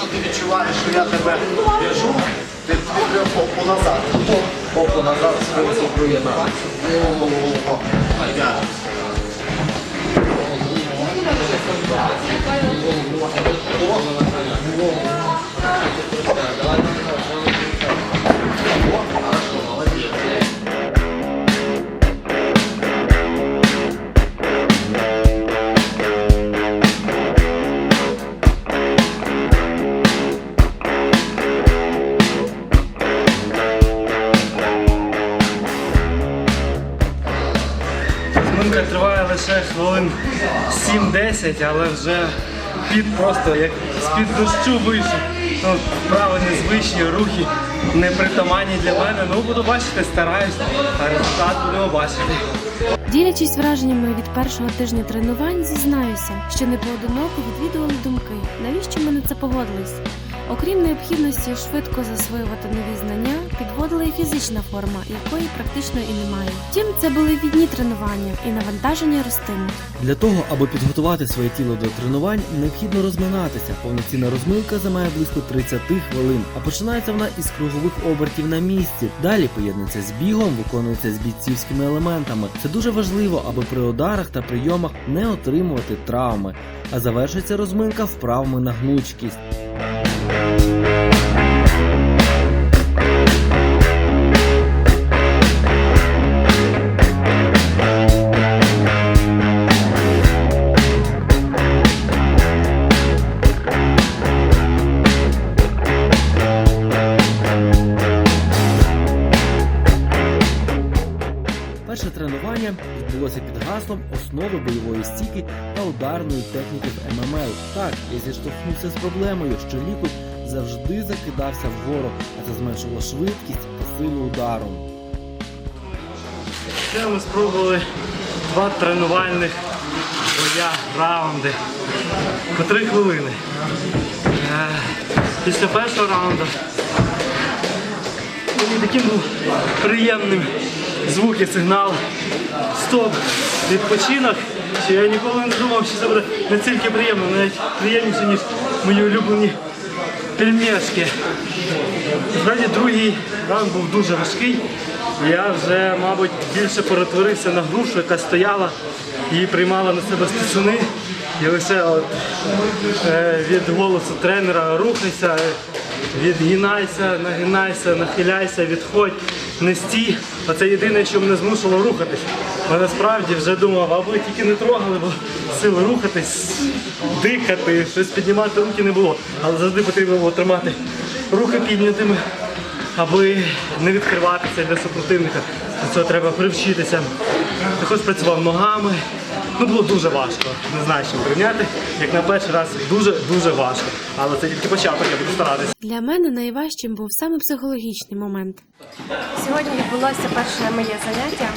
Якщо ти відчуваєш, що я тебе в'яжу, ти попу назад. Попу назад. По назад спинку приєднати. О, лише хвилин 7-10, але вже під просто як з-під дощу вийшов. Ну, вправи незвичні, рухи непритаманні для мене. Ну буду бачити, стараюсь, а результат будемо бачити. Ділячись враженнями від першого тижня тренувань, зізнаюся, що не поодиноко відвідували думки, навіщо ми на це погодились. Окрім необхідності швидко засвоювати нові знання, підводила і фізична форма, якої практично і немає. Втім, це були відні тренування і навантаження ростимуть. Для того, аби підготувати своє тіло до тренувань, необхідно розминатися. Повноцінна розминка займає близько 30 хвилин, а починається вона із кругових обертів на місці. Далі поєднується з бігом, виконується з бійцівськими елементами. Це дуже важливо, аби при ударах та прийомах не отримувати травми. А завершиться розминка вправами на гнучкість. Відбулося під гаслом основи бойової стійки та ударної техніки в ММЛ. Так, я зіштовхнувся з проблемою, що лікоть завжди закидався вгору, а це зменшило швидкість та силу удару. Ще ми спробували два тренувальних боя раунди по три хвилини. Е, Після першого раунду мені таким був приємним звук і сигнал стоп, відпочинок, я ніколи не думав, що це буде настільки приємно, навіть приємніше, ніж мої улюблені пельмешки. Насправді другий раунд був дуже важкий. Я вже, мабуть, більше перетворився на грушу, яка стояла і приймала на себе стосуни. І лише от, е, від голосу тренера рухайся, відгинайся, нагинайся, нахиляйся, відходь, не стій. це єдине, що мене змусило рухатись. Я насправді вже думав, або тільки не трогали, бо сили рухатись, дихати, щось піднімати руки не було. Але завжди потрібно було тримати руки піднятими, аби не відкриватися для супротивника. До цього треба привчитися. Також працював ногами. Ну було дуже важко. Не знаю, що чим порівняти. Як на перший раз дуже-дуже важко. Але це тільки початок, я буду старатися. Для мене найважчим був саме психологічний момент. Сьогодні відбулося перше моє заняття.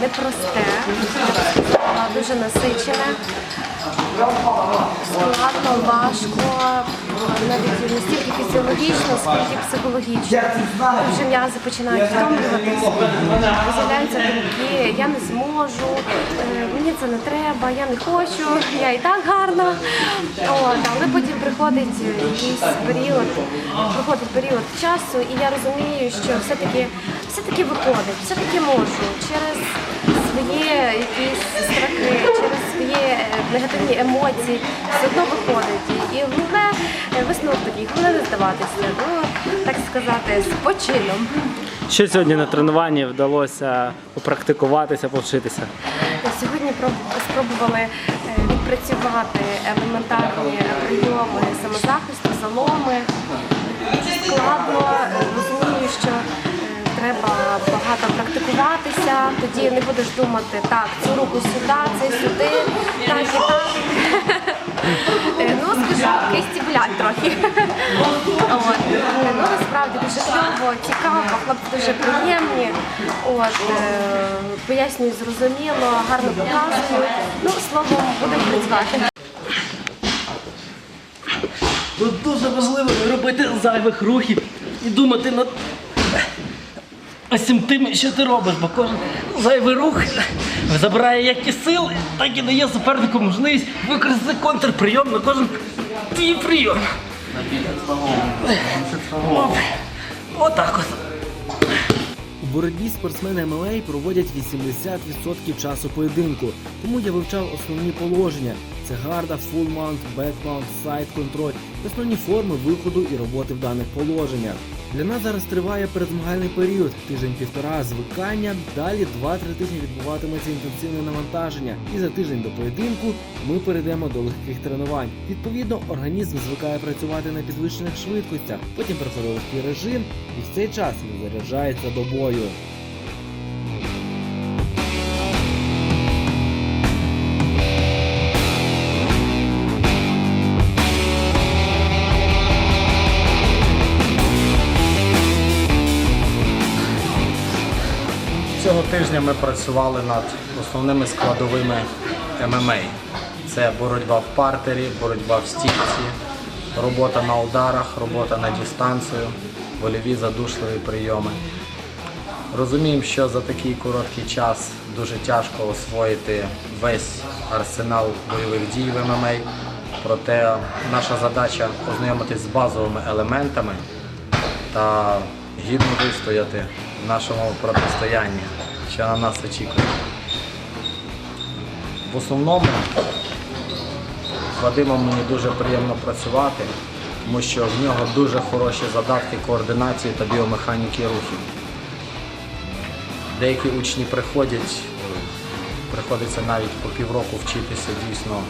Непросте, дуже насичене, складно, важко, навіть не стільки фізіологічно, скільки психологічно. Вже м'язи починають втомлюватися, з'являються думки, я не зможу, е, мені це не треба, я не хочу, я і так гарна. От, але потім приходить якийсь період, приходить період часу, і я розумію, що все-таки все-таки виходить, все-таки можу через свої якісь страхи, через свої е, негативні емоції, все одно виходить. І, головне е, висновок такий, головне не здаватися. Ну, так сказати, з почином. Що сьогодні на тренуванні вдалося попрактикуватися, повчитися? Сьогодні проб- спробували е, відпрацювати елементарні прийоми самозахисту, заломи. Складно, е, розумію, що треба багато практикуватися, тоді не будеш думати, так, цю руку сюди, це сюди, так і так. Е, Ну, скажу, кисті болять трохи. Е, Ну, насправді дуже кльово, цікаво, хлопці дуже приємні. Е, пояснюю зрозуміло, гарно показують. Ну, словом, будемо працювати. Тут дуже важливо не робити зайвих рухів і думати над усім тим, що ти робиш, бо кожен зайвий рух забирає як і сил, так і дає супернику можливість використати контрприйом на кожен твій прийом. Отак от. У боротьбі спортсмени ММА проводять 80% часу поєдинку, тому я вивчав основні положення: це гарда, фулмаунт, бекмаунт, сайд контроль, основні форми виходу і роботи в даних положеннях. Для нас зараз триває передзмагальний період, тиждень-півтора звикання. Далі 2-3 тижні відбуватиметься інтенсивне навантаження, і за тиждень до поєдинку ми перейдемо до легких тренувань. Відповідно, організм звикає працювати на підвищених швидкостях, потім переходить легкий режим, і в цей час він заряджається до бою. Тижня ми працювали над основними складовими ММА. Це боротьба в партері, боротьба в стійці, робота на ударах, робота на дистанцію, вольові задушливі прийоми. Розуміємо, що за такий короткий час дуже тяжко освоїти весь арсенал бойових дій в ММА. Проте наша задача ознайомитись з базовими елементами та гідно вистояти в нашому протистоянні, що на нас очікує. В основному з Вадимом мені дуже приємно працювати, тому що в нього дуже хороші задатки координації та біомеханіки рухів. Деякі учні приходять, приходиться навіть по півроку вчитися дійсно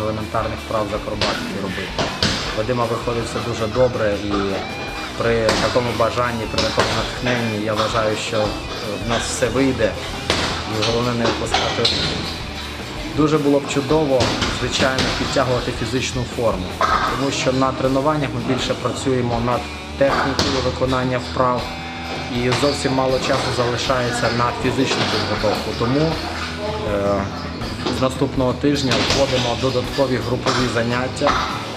елементарних прав з робити. Вадима виходить все дуже добре і при такому бажанні, при такому натхненні я вважаю, що е, в нас все вийде і головне не опускати. Дуже було б чудово, звичайно, підтягувати фізичну форму, тому що на тренуваннях ми більше працюємо над технікою виконання вправ і зовсім мало часу залишається на фізичну підготовку. Тому е, з наступного тижня вводимо додаткові групові заняття,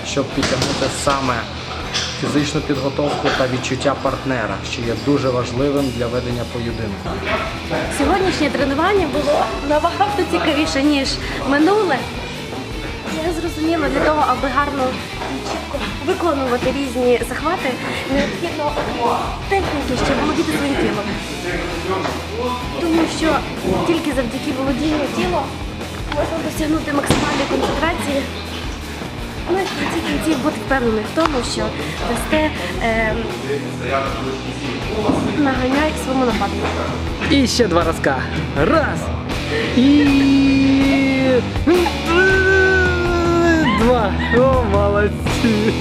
щоб підтягнути саме фізичну підготовку та відчуття партнера, що є дуже важливим для ведення поєдинку. Сьогоднішнє тренування було набагато цікавіше, ніж минуле. Я зрозуміла, для того, аби гарно виконувати різні захвати, необхідно техніки, щоб володіти своїм тілом. Тому що тільки завдяки володінню тілом можна досягнути максимальної концентрації. Ну і в кінці бути впевнений в тому, що дасте е, наганяй своєму нападнику. І ще два разка. Раз. І. Два. О, молодці.